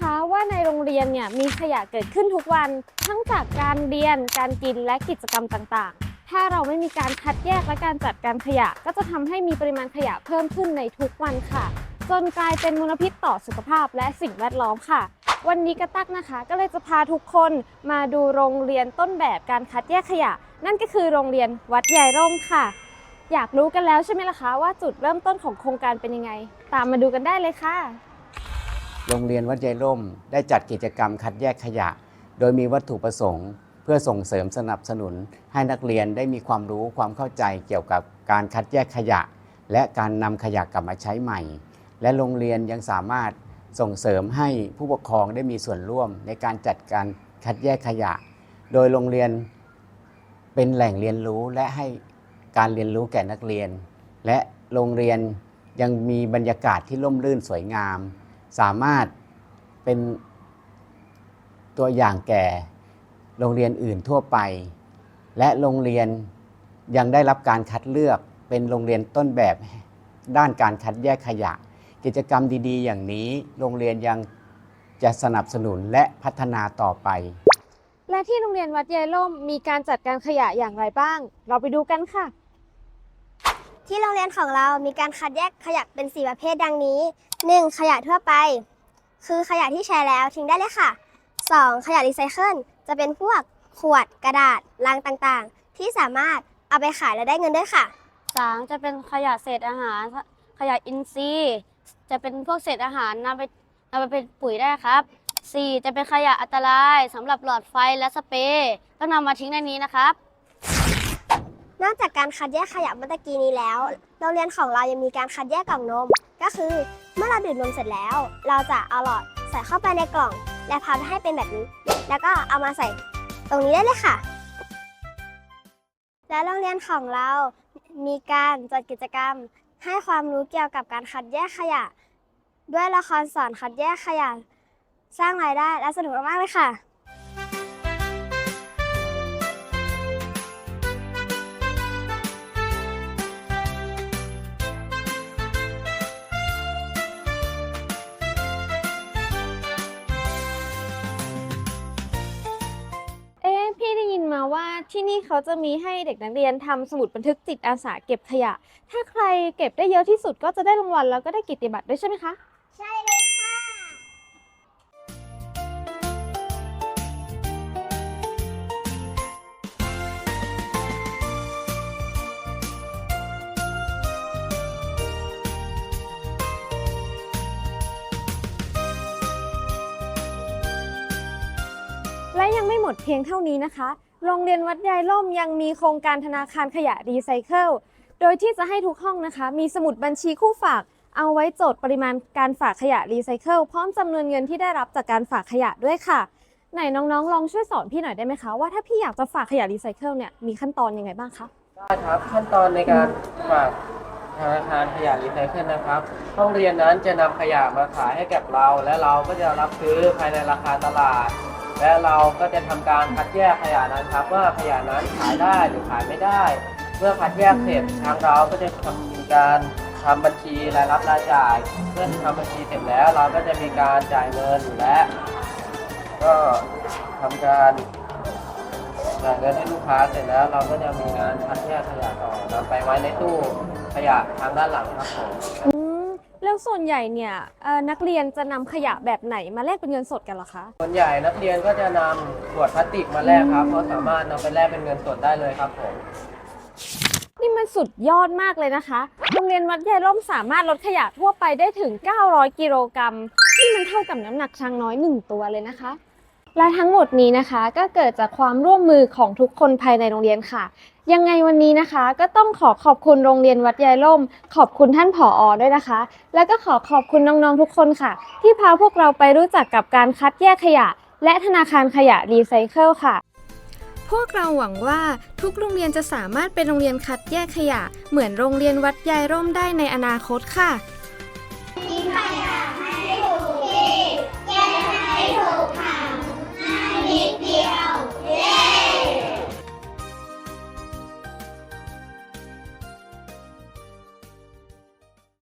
คะว่าในโรงเรียนเนี่ยมีขยะเกิดขึ้นทุกวัน ทั้งจากการเรียนการกินและกิจกรรมต่างๆ ถ้าเราไม่มีการคัดแยกและการจัดการขยะ ก็จะทำให้มีปริมาณขยะเพิ่มขึ้นในทุกวันค่ะ จนกลายเป็นมลพิษต่อสุขภาพและสิ่งแวดล้อมค่ะ วันนี้กระตักนะคะ ก็เลยจะพาทุกคนมาดูโรงเรียนต้นแบบการคัดแยกขยะ นั่นก็คือโรงเรียนวัดใหญ่ร่มค่ะ อยากรู้กันแล้วใช่ไหมล่ะคะว่าจุดเริ่มต้นของโครงการเป็นยังไง ตามมาดูกันได้เลยค่ะ โรงเรียนวัดยายร่ม ได้จัดกิจกรรมคัดแยกขยะ โดยมีวัตถุประสงค์ เพื่อส่งเสริมสนับสนุน ให้นักเรียนได้มีความรู้ความเข้าใจเกี่ยวกับการคัดแยกขยะ และการนำขยะกลับมาใช้ใหม่ และโรงเรียนยังสามารถส่งเสริมให้ผู้ปกครองได้มีส่วนร่วมในการจัดการคัดแยกขยะ โดยโรงเรียนเป็นแหล่งเรียนรู้และให้การเรียนรู้แก่นักเรียน และโรงเรียนยังมีบรรยากาศที่ร่มรื่นสวยงาม สามารถเป็นตัวอย่างแก่โรงเรียนอื่นทั่วไป และโรงเรียนยังได้รับการคัดเลือกเป็นโรงเรียนต้นแบบด้านการคัดแยกขยะ กิจกรรมดีๆ อย่างนี้ โรงเรียนยังจะสนับสนุนและพัฒนาต่อไป และที่โรงเรียนวัดยายร่มมีการจัดการขยะอย่างไรบ้าง เราไปดูกันค่ะ ที่โรงเรียนของเรามีการคัดแยกขยะเป็น 4 ประเภทดังนี้ 1. ขยะทั่วไป คือขยะที่ใช้แล้วทิ้งได้เลยค่ะ 2. ขยะรีไซเคิลจะเป็นพวกขวดกระดาษลังต่างๆ ที่สามารถเอาไปขายและได้เงินด้วยค่ะสามจะเป็นขยะเศษอาหาร ขยะอินทรีย์ จะเป็นพวกเศษอาหารนำไปนำไปเป็นปุ๋ยได้ครับสี่จะเป็นขยะอันตรายสำหรับหลอดไฟและสเปรย์ต้องนำมาทิ้งในนี้นะครับ นอกจากการคัดแยกขยะเมื่อตะกี้นี้แล้ว โรงเรียนของเรายังมีการคัดแยกกล่องนม ก็คือ เมื่อเราดื่มนมเสร็จแล้ว เราจะเอาหลอดใส่เข้าไปในกล่อง และพับให้เป็นแบบนี้ แล้วก็เอามาใส่ตรงนี้ได้เลยค่ะ และโรงเรียนของเรา มีการจัดกิจกรรม ให้ความรู้เกี่ยวกับการคัดแยกขยะ ด้วยละครสอนคัดแยกขยะ สร้างรายได้และสนุกมากเลยค่ะ ที่นี่เขาจะมีให้เด็กนักเรียนทำสมุดบันทึกจิตอาสาเก็บขยะ ถ้าใครเก็บได้เยอะที่สุดก็จะได้รางวัลแล้วก็ได้กิตติบัตรด้วยใช่ไหมคะ ใช่เลย ยังไม่หมดเพียงเท่านี้นะคะ โรงเรียนวัดยายล่มยังมีโครงการธนาคารขยะรีไซเคิล โดยที่จะให้ทุกห้องนะคะ มีสมุดบัญชีคู่ฝาก เอาไว้จดปริมาณการฝากขยะรีไซเคิลพร้อมจำนวนเงินที่ได้รับจากการฝากขยะด้วยค่ะ ไหนน้องๆ ลองช่วยสอนพี่หน่อยได้ไหมคะ ว่าถ้าพี่อยากจะฝากขยะรีไซเคิลเนี่ยมีขั้นตอนยังไงบ้างคะได้ครับขั้นตอนในการฝากธนาคารขยะรีไซเคิลนะครับห้องเรียนนั้นจะนำขยะมาขายให้แก่เรา และเราก็จะรับซื้อภายในราคาตลาด และเราก็จะทำการคัดแยกขยะนั้นครับว่าขยะนั้นขายได้หรือขายไม่ได้ เมื่อคัดแยกเสร็จทางเราก็จะทำการทำบัญชีรายรับรายจ่าย เมื่อทำบัญชีเสร็จแล้วเราก็จะมีการจ่ายเงินและก็ทำการจ่ายเงินให้ลูกค้าเสร็จแล้ว เราก็จะมีการคัดแยกขยะต่อนำไปไว้ในตู้ขยะทางด้านหลังครับผม แล้วส่วนใหญ่เนี่ยเอ่อนักเรียนจะนำขยะแบบไหนมาแลกเป็นเงินสดกันเหรอคะ ส่วนใหญ่นักเรียนก็จะนำขวดพลาสติกมาแลกครับเพราะสามารถนำไปแลกเป็นเงินสดได้เลยครับผมนี่มันสุดยอดมากเลยนะคะ โรงเรียนวัดยายร่มสามารถลดขยะทั่วไปได้ถึง 900 กิโลกรัม นี่มันเท่ากับน้ำหนักช้างน้อย 1 ตัวเลยนะคะ และทั้งหมดนี้นะคะก็เกิดจากความร่วมมือของทุกคนภายในโรงเรียนค่ะ ยังไงวันนี้นะคะก็ต้องขอขอบคุณโรงเรียนวัดยายร่ม ขอบคุณท่านผออด้วยนะคะ แล้วก็ขอขอบคุณน้องๆทุกคนค่ะ ที่พาพวกเราไปรู้จักกับการคัดแยกขยะ และธนาคารขยะรีไซเคิลค่ะ พวกเราหวังว่าทุกโรงเรียนจะสามารถเป็นโรงเรียนคัดแยกขยะ เหมือนโรงเรียนวัดยายร่มได้ในอนาคตค่ะ